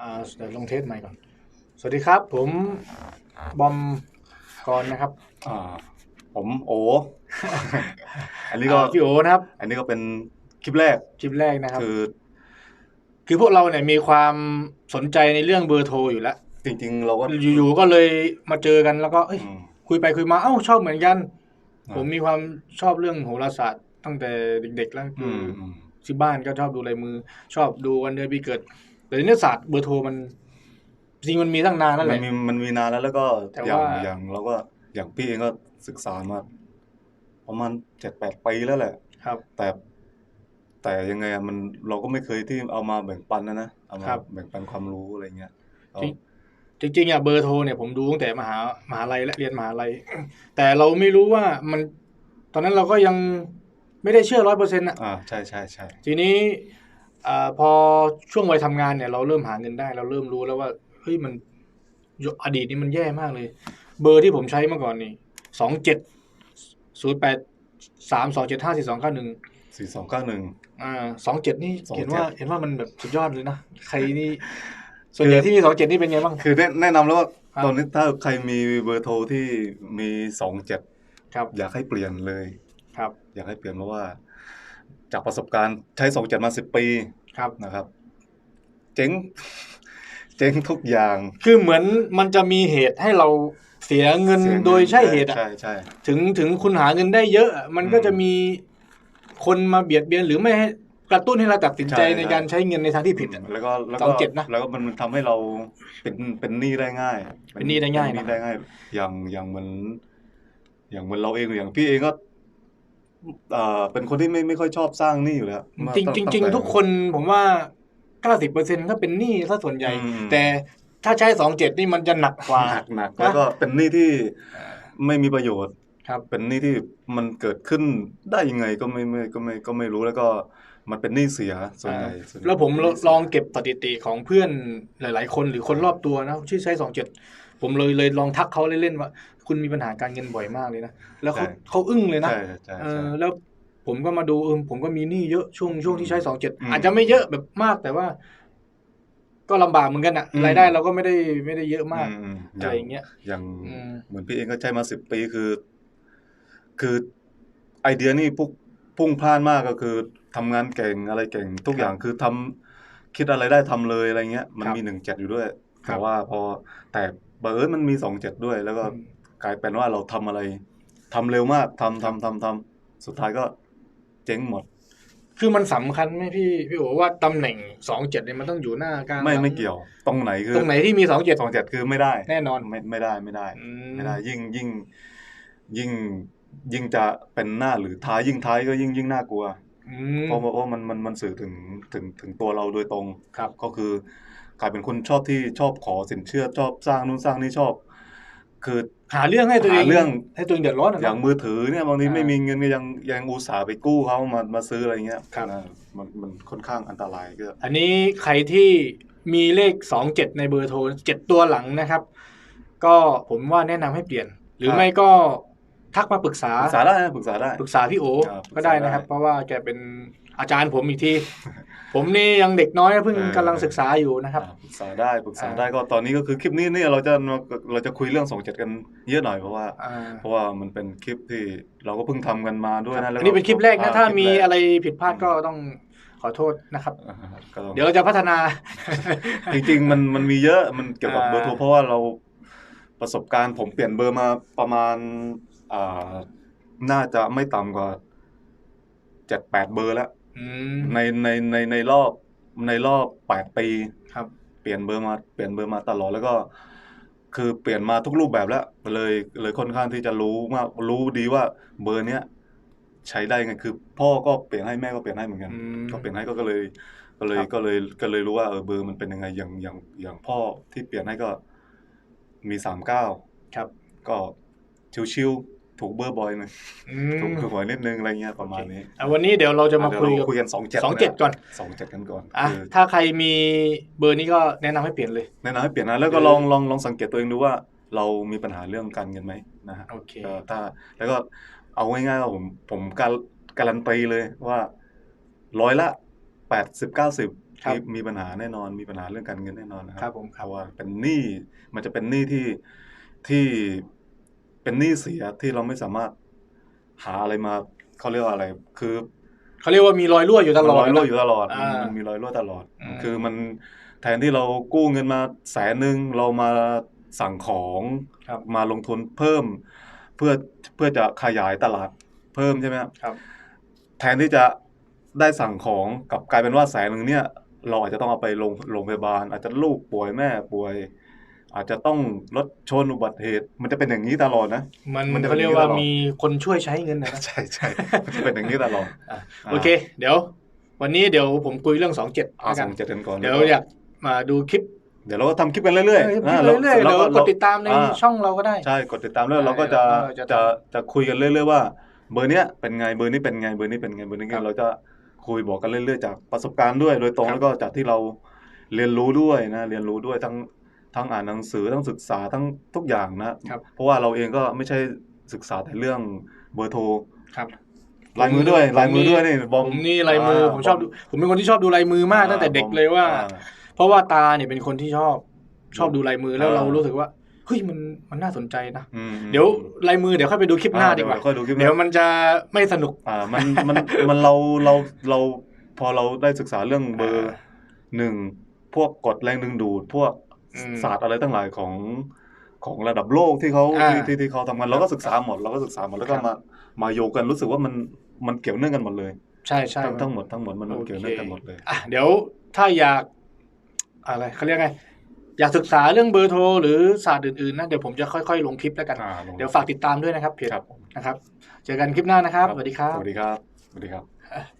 อ่าเดี๋ยวลงเทสใหม่ก่อน สวัสดีครับ ผมบอมกรนะครับ อ่าผมโอ อันนี้ก็อ่าพี่โอนะครับ อันนี้ก็เป็นคลิปแรกคลิปแรกนะครับ คือคือพวกเราเนี่ยมีความสนใจในเรื่องเบอร์โทรอยู่แล้ว จริงๆ เราก็อยู่ๆก็เลยมาเจอกันแล้วก็เอ้ยอืม คุยไปคุยมาเอ้าชอบเหมือนกัน อ่า ผมมีความชอบเรื่องโหราศาสตร์ตั้งแต่เด็กๆแล้วอืคือมออืมที่บ้านก็ชอบดูลายมือ ชอบดูวันเดือนปีเกิด แต่เนื้อศาสตร์เบอร์โทรมัน จริงมันมีตั้งนานแล้วแหมัละนมีมันมีนานแล้วแล้วก็แต่อย่างว่าอย่างเราก็อย่างพี่เองก็ศึกษามาประมาณเจ็ดแปดปีแล้วแหละ ครับ แต่แต่ยังไงอะมันเราก็ไม่เคยที่เอามาแบ่งปันนะนะเอามาครับ แบ่งปันความรู้อะไรเงี้ยเอาจริงจริงๆอะเบอร์โทรเนี่ยผมดูตั้งแต่มหามหาลัยและเรียนมหาลัย แต่เราไม่รู้ว่ามันตอนนั้นเราก็ยังไม่ได้เชื่อร้อยเปอร์เซ็นต์อะ อ่าใช่ใช่ใช่ทีนี้ อ่าพอช่วงวัยทำงานเนี่ยเราเริ่มหาเงินได้ เราเริ่มรู้แล้วว่าเฮ้ยมันอดีตนี่มันแย่มากเลย เบอร์ที่ผมใช้เมื่อก่อนนี่สองเจ็ดศูนย์แปดสามสองเจ็ดห้าสี่สองเก้าหนึ่งสี่สองเก้าหนึ่งอ่าสองเจ็ดนี่27เห็นว่าเห็นว่ามันแบบสุดยอดเลยนะ ใครนี่ส่วนใหญ่ที่มีสองเจ็ดนี่เป็นไงบ้าง คือแนะแนะนำแล้วว่าครับตอนนี้ถ้าใครมีเบอร์โทรที่มีสองเจ็ดครับอยากให้เปลี่ยนเลย ครับ อยากให้เปลี่ยนเพราะว่า จากประสบการณ์ใช้สองเจ็ดมาสิบปีครับนะครับ เจ๊ง เจ๊งทุกอย่าง คือเหมือนมันจะมีเหตุให้เราเสียเงินเสียเงินโดยใช่เหตุอะใช่ใช่ ถึงถึงคุณหาเงินได้เยอะอะมันก็อืมจะมีคนมาเบียดเบียนหรือไม่ให้กระตุ้นให้เราตัดสินใจใช่ในการใช้เงินในทางที่ผิดอะ แล้วก็แล้วสก็องเจ็ดนะแล้วก็มันทำให้เราเป็นเป็นหนี้ได้ง่ายเป็นหนี้ได้ง่ายเป็นหนะนี้ได้ง่าย อย่างอย่างเหมือน อย่างเหมือนเราเองอย่างพี่เองก็ เอ่อเป็นคนที่ไม่ไม่ค่อยชอบสร้างหนี้อยู่แล้วมาจริงตั้จริง ตั้จริงแต่ทุกคนผมว่าเก้าสิบเปอร์เซ็นก็เป็นหนี้ซะส่วนใหญ่ อืม แต่ถ้าใช้สองเจ็ดนี่มันจะหนักกว่า หนักหนักแล้วก็เป็นหนี้ที่ไม่มีประโยชน์ ครับ เป็นหนี้ที่มันเกิดขึ้นได้ยังไงก็ไม่ไม่ก็ไม่ก็ไม่รู้แล้วก็มันเป็นหนี้เสียส่วนใหญ่ส่วนใหญ่แล้วผมเป็นหนี้เสียลองเก็บสถิติของเพื่อนหลาย ๆ คนหรือคนรอบตัวนะที่ใช้สองเจ็ด ผมเลยเลยลองทักเขาเล่นๆว่า คุณมีปัญหาการเงินบ่อยมากเลยนะ แล้วเขาเขาอึ้งเลยนะใช่ใช่เอใช่อแล้วผมก็มาดูเออผมก็มีหนี้เยอะช่วงช่วงที่ใช้สองเจ็ดอืมอาจจะไม่เยอะแบบมากแต่ว่า ก็ลำบากเหมือนกันอะอืมรายได้เราก็ไม่ได้ไม่ได้เยอะมากอืมอะไรอย่างเงี้ยอย่างอืมเหมือนพี่เองก็ใช้มาสิบปีคือ คือไอเดียนี่พุ่งพุ่งพล่านมากก็คือทำงานเก่งอะไรเก่ง ทุกอย่างคือทำคิดอะไรได้ทำเลยอะไรเงี้ย มันครับมีหนึ่งเจ็ดอยู่ด้วยครัแต่บว่าพอแต่ บังเอิญมันมีสองเจ็ดด้วย แล้วก็อืมกลายเป็นว่าเราทำอะไรทำเร็วมากทำทำทำทำสุดท้ายก็เจ๊งหมด คือมันสำคัญไหมพี่พี่โอว่าตำแหน่งสองเจ็ดเนี่ยมันต้องอยู่หน้ากลางไม่หลังไม่เกี่ยว ตรงไหนคือตรงไหนที่มีสองเจ็ดสองเจ็ดคือไม่ได้ แน่นอนไม่ไม่ได้ไม่ได้อืมไม่ได้ ยิ่งยิ่ง ยิ่งยิ่งจะเป็นหน้าหรือท้ายยิ่งท้ายก็ยิ่งยิ่งน่ากลัวอืม เพราะเพราะมันมันมันสื่อถึงถึงถึงตัวเราโดยตรงครับก็คือกลายเป็นคนชอบที่ชอบขอสินเชื่อชอบสร้างนู่นสร้างนี่ชอบ คือหาเรื่องให้ตัวเองหาเรื่องให้ตัวเองเดือดร้อนอะอย่างเนาะ มือถือเนี่ยบางทีอ่าไม่มีเงินก็ยังยังอุตส่าห์ไปกู้เขามามาซื้ออะไรเงี้ยครับ นะมันมันค่อนข้างอันตรายก็ อันนี้ใครที่มีเลขสองเจ็ดในเบอร์โทรเจ็ดตัวหลังนะครับ ก็ผมว่าแนะนำให้เปลี่ยน หรือไม่ก็ ทักมาปรึกษาปรึกษาได้นะปรึกษาได้ปรึกษาพี่โอครับก็ได้นะครับปรึกษาได้เพราะว่าแกเป็นอาจารย์ผมอีกที ผมนี่ยังเด็กน้อยเพิ่งเออกำลังศึกษาอยู่นะครับอ่าปรึกษาได้ปรึกษาอ่าได้ก็ตอนนี้ก็คือคลิปนี้เนี่ยเราจะเราจะคุยเรื่องสองเจ็ดกันเยอะหน่อยเพราะว่าอ่าเพราะว่ามันเป็นคลิปที่เราก็เพิ่งทำกันมาด้วยครันะบแล้วอันนี้เป็นคลิปแรกนะอ่ถ้าคลิปมีแกอะไรผิดพลาดก็ต้องขอโทษนะครับอ่าก็ต้องเดี๋ยวเราจะพัฒนา จริงๆมันมันมีเยอะมันเกี่ยวกับอ่าเบอร์โทรเพราะว่าเราประสบการณ์ผมเปลี่ยนเบอร์มาประมาณอ่า น่าจะไม่ต่ำกว่าเจ็ดแปดเบอร์แล้วอืมในในในในรอบในรอบแปดปีครับ เปลี่ยนเบอร์มาเปลี่ยนเบอร์มาตลอดแล้วก็ คือเปลี่ยนมาทุกรูปแบบแล้ว เลยเลยค่อนข้างที่จะรู้มากรู้ดีว่าเบอร์เนี้ยใช้ได้ไงคือ พ่อก็เปลี่ยนให้แม่ก็เปลี่ยนให้เหมือนกันอืมก็เปลี่ยนให้ก็ก็เลย ก็เลยครับก็เลยก็เลยรู้ว่าเออเบอร์มันเป็นยังไงอย่างอย่างอย่างพ่อที่เปลี่ยนให้ก็มีสามเก้าครับ ก็ชิวๆ ถูกเบอร์บ่อยหนึงอืถูกมถูกหวยนิดนึงอะไรเงี้ยประมาณนี้อะวันนี้เดี๋ยวเราจะมาเดี๋ยวคุยเรากับคุยกันสองเจ็ดสองเจ็ดก่อนสองเจ็ดกันก่อนอะคือถ้าใครมีเบอร์นี้ก็แนะนำให้เปลี่ยนเลยแนะนำให้เปลี่ยนนะแล้วก็เออลองลองลองสังเกตตัวเองดูว่า เรามีปัญหาเรื่องการเงินไหมนะฮะโอเคก็ถ้าแล้วก็เอาง่ายๆว่าผมผมการการันตีเลยว่าร้อยละแปดสิบเก้าสิบครับมีมีปัญหาแน่นอนมีปัญหาเรื่องการเงินแน่นอนนะคครัรับบผมคเพรับราะว่าเป็นหนี้มันจะเป็นหนี้ที่ที่ เป็นหนี้เสียที่เราไม่สามารถหาอะไรมาเขาเรียกว่าอะไร คือเขาเรียกว่ามีรอยรั่วอยู่ตลอดมันรอยรั่วอยู่ตลอดอ่ามัมันมีรอยรั่วตลอดอืมคือมันแทนที่เรากู้เงินมาแสนหนึ่งเรามาสั่งของครับมาลงทุนเพิ่ม เพื่อเพื่อจะขยายตลาดเพิ่มใช่ไหมครับครับแทนที่จะได้สั่งของกลับกลายเป็นว่าแสนหนึ่งเนี่ย เราอาจจะต้องเอาไปโรงโรงพยาบาล อาจจะลูกป่วยแม่ป่วย อาจจะต้องรถชนอุบัติเหตุ มันจะเป็นอย่างนี้ตลอดนะมันมันจะเขาเรียกว่าเป็นอย่างนี้ตลอดมีคนช่วยใช้เงินนะนะใช่ใช่มันจะเป็นอย่างนี้ตลอดอะโอเค เดี๋ยว วันนี้เดี๋ยวผมคุยเรื่องสองเจ็ดเอากัส่นงเจ็ดกันก่อนเดี๋ยวแล้ก็อยากมาดูคลิปเดี๋ยวเราก็ทำคลิปกันเรื่อยเออๆคลิปนะเรื่อยๆแล้เดี๋ยวก็กดติดตามในอ่าช่องเราก็ได้ ใช่ กดติดตามแล้วเราก็จะเออจะจะจะคุยกันเรื่อยๆว่า เบอร์เนี้ยเป็นไง เบอร์นี้เป็นไง เบอร์นี้เป็นไง เบอร์นี้ครับเราจะคุยบอกกันเรื่อยๆจากประสบการณ์ด้วย โดยตรงครับแล้วก็จากที่เราเรียนรู้ด้วยนะ เรียนรู้ด้วยทั้ง ทั้งอ่านหนังสือทั้งศึกษาทั้งทุกอย่างนะครับเพราะว่าเราเองก็ไม่ใช่ศึกษาแต่เรื่องเบอร์โทรครับลายมือด้วยลายมือด้วยนี่บอมผมนี่ลายมือผมชอบดูผมเป็นคนที่ชอบดูลายมือมากตั้งแต่เด็กเลยว่าอ่เพราะว่าตาเนี่ยเป็นคนที่ชอบชอบดูลายมือแล้วอ่าเรารู้สึกว่าเฮ้ยมันมันน่าสนใจนะอืมเดี๋ยวลายมือเดี๋ยวค่อยไปดูคลิปหน้าอ่ดีกว่าเค่อยดูคลิปหเดี๋ยวน้ามันจะไม่สนุกอ่ามันมันมันเราเราเราพอเราได้ศึกษาเรื่องเบอร์อ่าหนึ่งพวกกฎแรงดึงดูดพวกอืม ศาสตร์อะไรตั้งหลายของของระดับโลกที่เขาอ่าที่ที่ที่เขาทำกันเราก็ศึกษาหมดเราก็ศึกษาหมดแล้วก็ครับมามาโยงกันรู้สึกว่ามันมันเกี่ยวเนื่องกันหมดเลย ใช่ใช่ทั้งทั้งหมดทั้งหมดมันโอเกี่ยวเคเนื่องกันหมดเลยอะเดี๋ยวถ้าอยากอะไรเขาเรียกไงอยากศึกษาเรื่องเบอร์โทรหรือศาสตร์อื่นๆนะเดี๋ยวผมจะค่อยๆ ลงคลิปแล้วกันอ่าลงเดี๋ยวฝากติดตามด้วยนะครับเพจครับนะครับ เจอกันคลิปหน้านะครับ สวัสดีครับ สวัสดีครับ สวัสดีครับอะ